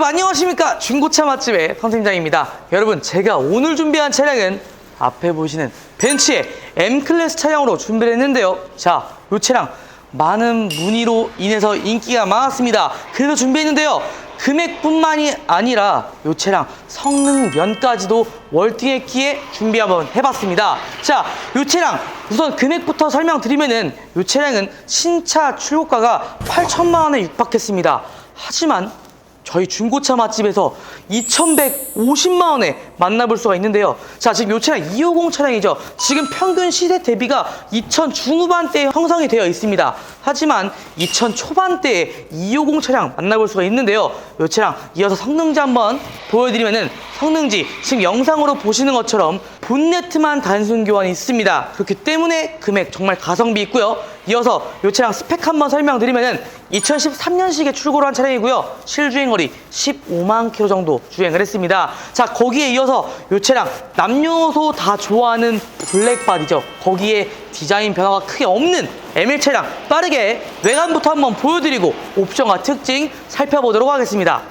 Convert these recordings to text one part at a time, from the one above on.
여러분 안녕하십니까? 중고차 맛집의 선생장입니다. 여러분 제가 오늘 준비한 차량은 앞에 보시는 벤츠의 M클래스 차량으로 준비를 했는데요. 자이 차량 많은 문의로 인해서 인기가 많았습니다. 그래서 준비했는데요. 금액뿐만이 아니라 이 차량 성능 면까지도 월등했기에 준비 한번 해봤습니다. 자 이 차량 우선 금액부터 설명드리면은 이 차량은 신차 출고가가 8천만 원에 육박했습니다. 하지만 저희 중고차 맛집에서 2,150만 원에 만나볼 수가 있는데요. 자, 지금 이 차량 250 차량이죠. 지금 평균 시세 대비가 2,000 중후반대에 형성이 되어 있습니다. 하지만 2,000 초반대에 250 차량 만나볼 수가 있는데요. 이 차량 이어서 성능지 한번 보여드리면은 성능지 지금 영상으로 보시는 것처럼 본네트만 단순 교환이 있습니다. 그렇기 때문에 금액 정말 가성비 있고요. 이어서 이 차량 스펙 한번 설명드리면은 2013년식에 출고를 한 차량이고요. 실주행거리 15만 킬로 정도 주행을 했습니다. 자, 거기에 이어서 이 차량 남녀노소 다 좋아하는 블랙 바디죠. 거기에 디자인 변화가 크게 없는 M1 차량 빠르게 외관부터 한번 보여드리고 옵션과 특징 살펴보도록 하겠습니다.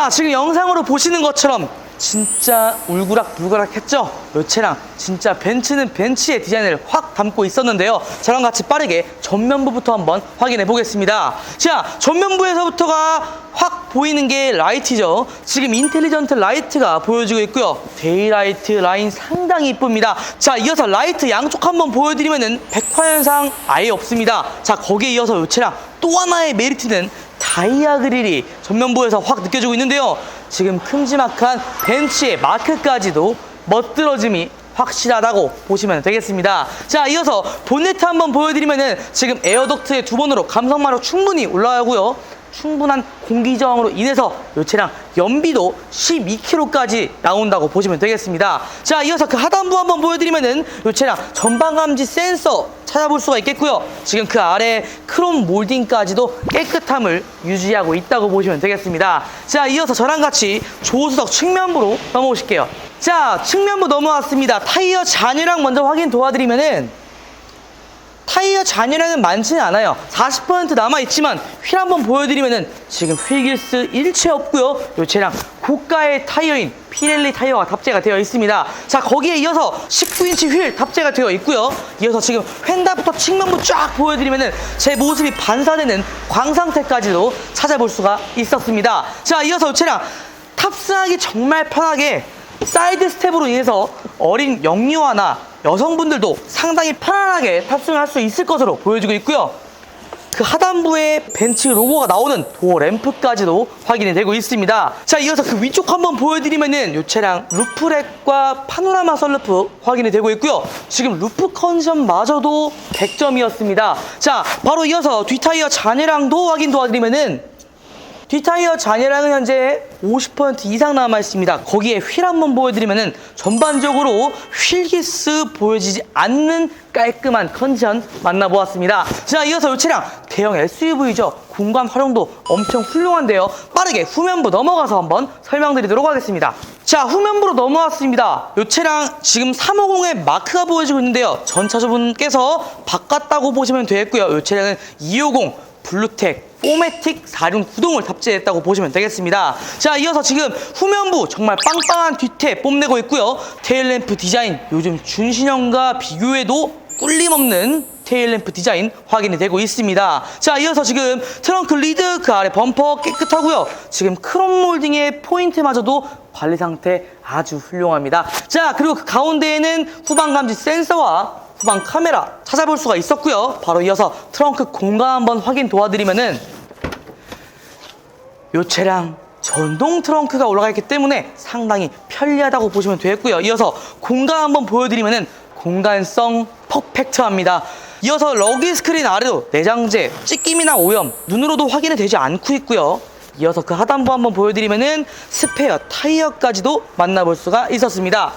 자, 지금 영상으로 보시는 것처럼 진짜 울그락불그락 했죠? 이 차량 진짜 벤츠는 벤츠의 디자인을 확 담고 있었는데요. 저랑 같이 빠르게 전면부부터 한번 확인해 보겠습니다. 자, 전면부에서부터가 확 보이는 게 라이트죠. 지금 인텔리전트 라이트가 보여지고 있고요. 데이라이트 라인 상당히 이쁩니다. 자, 이어서 라이트 양쪽 한번 보여드리면은 백화현상 아예 없습니다. 자, 거기에 이어서 이 차량 또 하나의 메리트는 다이아 그릴이 전면부에서 확 느껴지고 있는데요. 지금 큼지막한 벤츠의 마크까지도 멋들어짐이 확실하다고 보시면 되겠습니다. 자, 이어서 본네트 한번 보여드리면은 지금 에어덕트의 두 번으로 감성마로 충분히 올라가고요. 충분한 공기 저항으로 인해서 이 차량 연비도 12km까지 나온다고 보시면 되겠습니다. 자, 이어서 그 하단부 한번 보여드리면은 이 차량 전방 감지 센서 찾아볼 수가 있겠고요. 지금 그 아래 크롬 몰딩까지도 깨끗함을 유지하고 있다고 보시면 되겠습니다. 자, 이어서 저랑 같이 조수석 측면부로 넘어오실게요. 자, 측면부 넘어왔습니다. 타이어 잔유량 먼저 확인 도와드리면은 타이어 잔유량은 많지는 않아요. 40% 남아있지만 휠 한번 보여드리면은 지금 휠기스 일체 없고요. 이 차량 고가의 타이어인 피렐리 타이어가 탑재가 되어 있습니다. 자, 거기에 이어서 19인치 휠 탑재가 되어 있고요. 이어서 지금 휀다부터 측면부 쫙 보여드리면은 제 모습이 반사되는 광상태까지도 찾아볼 수가 있었습니다. 자, 이어서 이 차량 탑승하기 정말 편하게 사이드 스텝으로 인해서 어린 영유아나 여성분들도 상당히 편안하게 탑승할 수 있을 것으로 보여지고 있고요. 그 하단부에 벤츠 로고가 나오는 도어 램프까지도 확인이 되고 있습니다. 자, 이어서 그 위쪽 한번 보여드리면은 이 차량 루프렉과 파노라마 선루프 확인이 되고 있고요. 지금 루프 컨디션마저도 100점이었습니다. 자, 바로 이어서 뒷타이어 잔해량도 확인 도와드리면은 뒷타이어 잔해량은 현재 50% 이상 남아 있습니다. 거기에 휠 한번 보여드리면은 전반적으로 휠기스 보여지지 않는 깔끔한 컨디션 만나보았습니다. 자, 이어서 이 차량 대형 SUV죠. 공간 활용도 엄청 훌륭한데요. 빠르게 후면부 넘어가서 한번 설명드리도록 하겠습니다. 자, 후면부로 넘어왔습니다. 이 차량 지금 350의 마크가 보여지고 있는데요. 전차주분께서 바꿨다고 보시면 되겠고요. 이 차량은 250 블루텍 포매틱 4륜 구동을 탑재했다고 보시면 되겠습니다. 자, 이어서 지금 후면부 정말 빵빵한 뒤태 뽐내고 있고요. 테일램프 디자인 요즘 준신형과 비교해도 꿀림없는 테일램프 디자인 확인이 되고 있습니다. 자, 이어서 지금 트렁크 리드 그 아래 범퍼 깨끗하고요. 지금 크롬 몰딩의 포인트마저도 관리 상태 아주 훌륭합니다. 자, 그리고 그 가운데에는 후방 감지 센서와 후방 카메라 찾아볼 수가 있었고요. 바로 이어서 트렁크 공간 한번 확인 도와드리면은 이 차량 전동 트렁크가 올라가 있기 때문에 상당히 편리하다고 보시면 되겠고요. 이어서 공간 한번 보여드리면은 공간성 퍼펙트합니다. 이어서 러기 스크린 아래도 내장재, 찢김이나 오염 눈으로도 확인이 되지 않고 있고요. 이어서 그 하단부 한번 보여드리면은 스페어 타이어까지도 만나볼 수가 있었습니다.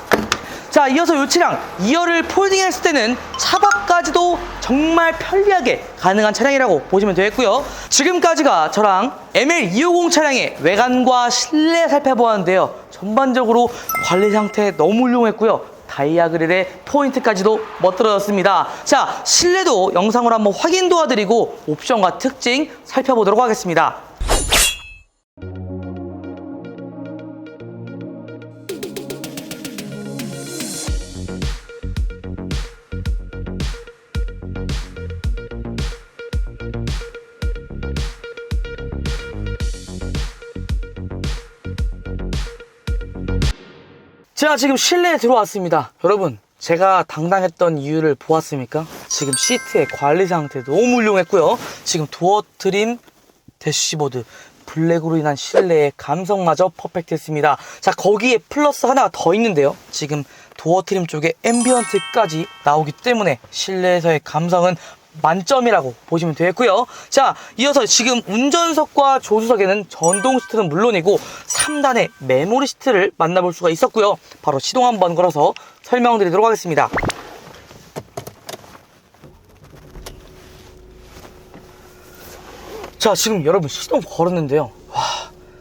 자, 이어서 이 차량 2열을 폴딩했을 때는 차박까지도 정말 편리하게 가능한 차량이라고 보시면 되겠고요. 지금까지가 저랑 ML250 차량의 외관과 실내 살펴보았는데요. 전반적으로 관리 상태 너무 훌륭했고요. 다이아 그릴의 포인트까지도 멋들어졌습니다. 자, 실내도 영상으로 한번 확인 도와드리고 옵션과 특징 살펴보도록 하겠습니다. 제가 지금 실내에 들어왔습니다. 여러분, 제가 당당했던 이유를 보았습니까? 지금 시트의 관리 상태 너무 훌륭했고요. 지금 도어 트림, 대시보드, 블랙으로 인한 실내의 감성마저 퍼펙트했습니다. 자, 거기에 플러스 하나가 더 있는데요. 지금 도어 트림 쪽에 앰비언트까지 나오기 때문에 실내에서의 감성은 만점이라고 보시면 되겠고요. 자, 이어서 지금 운전석과 조수석에는 전동 시트는 물론이고 3단의 메모리 시트를 만나볼 수가 있었고요. 바로 시동 한번 걸어서 설명드리도록 하겠습니다. 자, 지금 여러분 시동 걸었는데요. 와,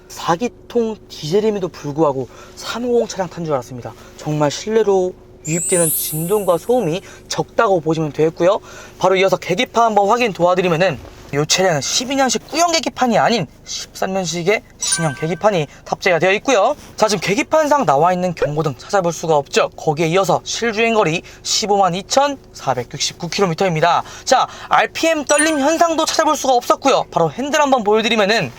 4기통 디젤임에도 불구하고 350 차량 탄 줄 알았습니다. 정말 실내로 유입되는 진동과 소음이 적다고 보시면 되겠고요. 바로 이어서 계기판 한번 확인 도와드리면은 이 차량은 12년식 구형 계기판이 아닌 13년식의 신형 계기판이 탑재가 되어 있고요. 자, 지금 계기판상 나와 있는 경고등 찾아볼 수가 없죠. 거기에 이어서 실주행 거리 15만 2,469km입니다. 자, RPM 떨림 현상도 찾아볼 수가 없었고요. 바로 핸들 한번 보여드리면은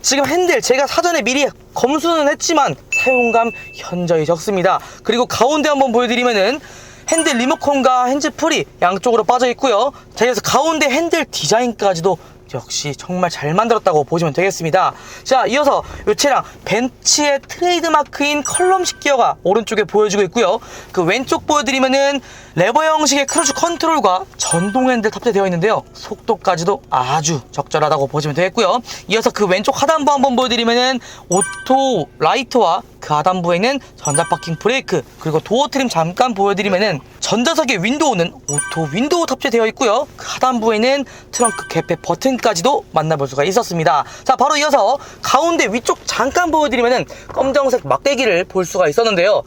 지금 핸들 제가 사전에 미리 검수는 했지만 사용감 현저히 적습니다. 그리고 가운데 한번 보여드리면은 핸들 리모컨과 핸즈풀이 양쪽으로 빠져 있고요. 자, 그래서 가운데 핸들 디자인까지도 역시 정말 잘 만들었다고 보시면 되겠습니다. 자, 이어서 이 차량 벤츠의 트레이드마크인 컬럼식 기어가 오른쪽에 보여지고 있고요. 그 왼쪽 보여드리면은 레버 형식의 크루즈 컨트롤과 전동 핸들 탑재되어 있는데요. 속도까지도 아주 적절하다고 보시면 되겠고요. 이어서 그 왼쪽 하단부 한번 보여드리면은 오토 라이트와 그 하단부에는 전자파킹 브레이크 그리고 도어 트림 잠깐 보여드리면은 전자석의 윈도우는 오토 윈도우 탑재되어 있고요. 그 하단부에는 트렁크 개폐 버튼까지도 만나볼 수가 있었습니다. 자 바로 이어서 가운데 위쪽 잠깐 보여드리면은 검정색 막대기를 볼 수가 있었는데요.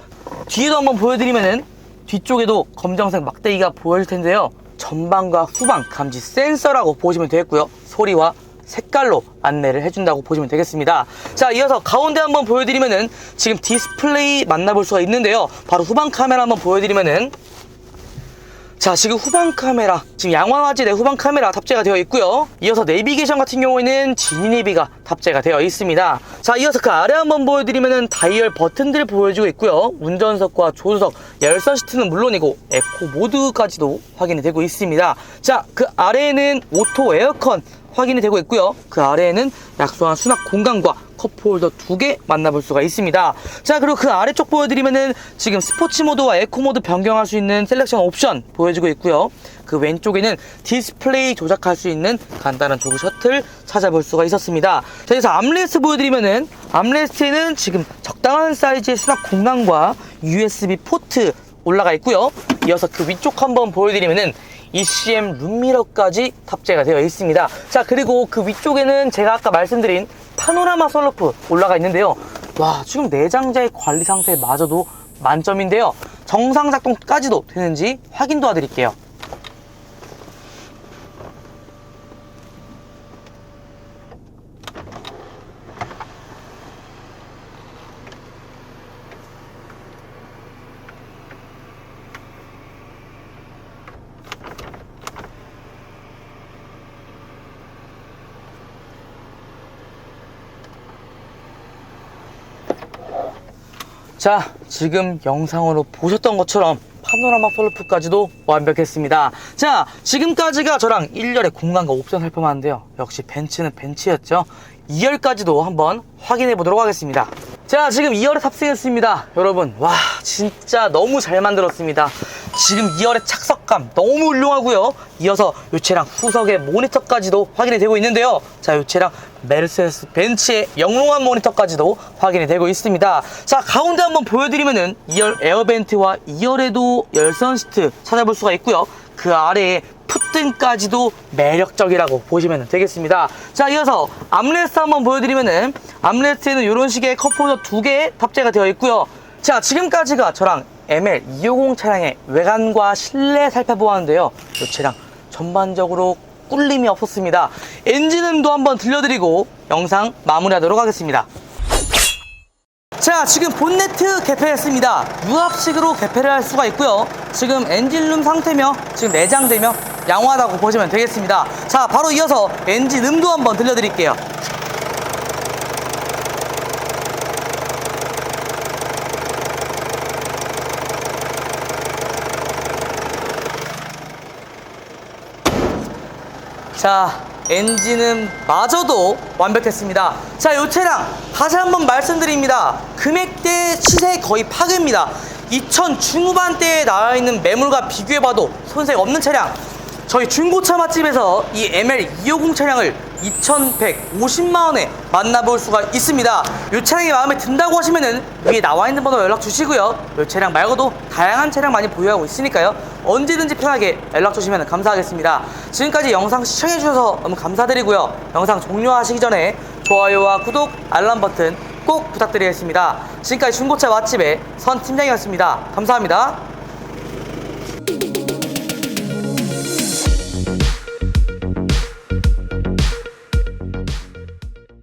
뒤에도 한번 보여드리면은 뒤쪽에도 검정색 막대기가 보일 텐데요. 전방과 후방 감지 센서라고 보시면 되겠고요. 소리와 색깔로 안내를 해준다고 보시면 되겠습니다. 자, 이어서 가운데 한번 보여드리면은 지금 디스플레이 만나볼 수가 있는데요. 바로 후방 카메라 한번 보여드리면은 자, 지금 후방 카메라, 지금 양화 화질의 후방 카메라 탑재가 되어 있고요. 이어서 내비게이션 같은 경우에는 지니 내비가 탑재가 되어 있습니다. 자, 이어서 그 아래 한번 보여드리면은 다이얼 버튼들 보여주고 있고요. 운전석과 조수석, 열선 시트는 물론이고 에코 모드까지도 확인이 되고 있습니다. 자, 그 아래에는 오토 에어컨 확인이 되고 있고요. 그 아래에는 약소한 수납 공간과 컵홀더 두 개 만나볼 수가 있습니다. 자, 그리고 그 아래쪽 보여드리면은 지금 스포츠 모드와 에코 모드 변경할 수 있는 셀렉션 옵션 보여지고 있고요. 그 왼쪽에는 디스플레이 조작할 수 있는 간단한 조그 셔틀 찾아볼 수가 있었습니다. 자, 그래서 암레스트 보여드리면은 암레스트에는 지금 적당한 사이즈의 수납 공간과 USB 포트 올라가 있고요. 이어서 그 위쪽 한번 보여드리면은 ECM 룸미러까지 탑재가 되어 있습니다. 자, 그리고 그 위쪽에는 제가 아까 말씀드린 파노라마 선루프 올라가 있는데요. 와, 지금 내장자의 관리 상태마저도 만점인데요. 정상 작동까지도 되는지 확인 도와드릴게요. 자, 지금 영상으로 보셨던 것처럼 파노라마 솔루프까지도 완벽했습니다. 자, 지금까지가 저랑 1열의 공간과 옵션 살펴봤는데요. 역시 벤츠는 벤츠였죠. 2열까지도 한번 확인해 보도록 하겠습니다. 자, 지금 2열에 탑승했습니다. 여러분, 와, 진짜 너무 잘 만들었습니다. 지금 2열의 착석감 너무 훌륭하고요. 이어서 이 차량 후석의 모니터까지도 확인이 되고 있는데요. 자, 이 차량 메르세데스 벤츠의 영롱한 모니터까지도 확인이 되고 있습니다. 자, 가운데 한번 보여드리면은 2열 에어벤트와 2열에도 열선 시트 찾아볼 수가 있고요. 그 아래에 풋등까지도 매력적이라고 보시면 되겠습니다. 자, 이어서 암레스트 한번 보여드리면은 암레스트에는 이런 식의 컵홀더 두 개 탑재가 되어 있고요. 자, 지금까지가 저랑 ML 250 차량의 외관과 실내 살펴보았는데요. 이 차량 전반적으로 꿀림이 없었습니다. 엔진음도 한번 들려드리고 영상 마무리하도록 하겠습니다. 자, 지금 본네트 개폐했습니다. 유압식으로 개폐를 할 수가 있고요. 지금 엔진룸 상태며 지금 내장되며 양호하다고 보시면 되겠습니다. 자, 바로 이어서 엔진음도 한번 들려드릴게요. 자, 엔진은 마저도 완벽했습니다. 자, 이 차량 다시 한번 말씀드립니다. 금액대 시세 거의 파괴입니다. 2000 중후반대에 나와 있는 매물과 비교해봐도 손색 없는 차량. 저희 중고차 맛집에서 이 ML 250 차량을 2,150만 원에 만나볼 수가 있습니다. 이 차량이 마음에 든다고 하시면은 위에 나와 있는 번호 연락 주시고요. 이 차량 말고도 다양한 차량 많이 보유하고 있으니까요. 언제든지 편하게 연락 주시면 감사하겠습니다. 지금까지 영상 시청해 주셔서 너무 감사드리고요. 영상 종료하시기 전에 좋아요와 구독, 알람 버튼 꼭 부탁드리겠습니다. 지금까지 중고차 맛집의 선 팀장이었습니다. 감사합니다.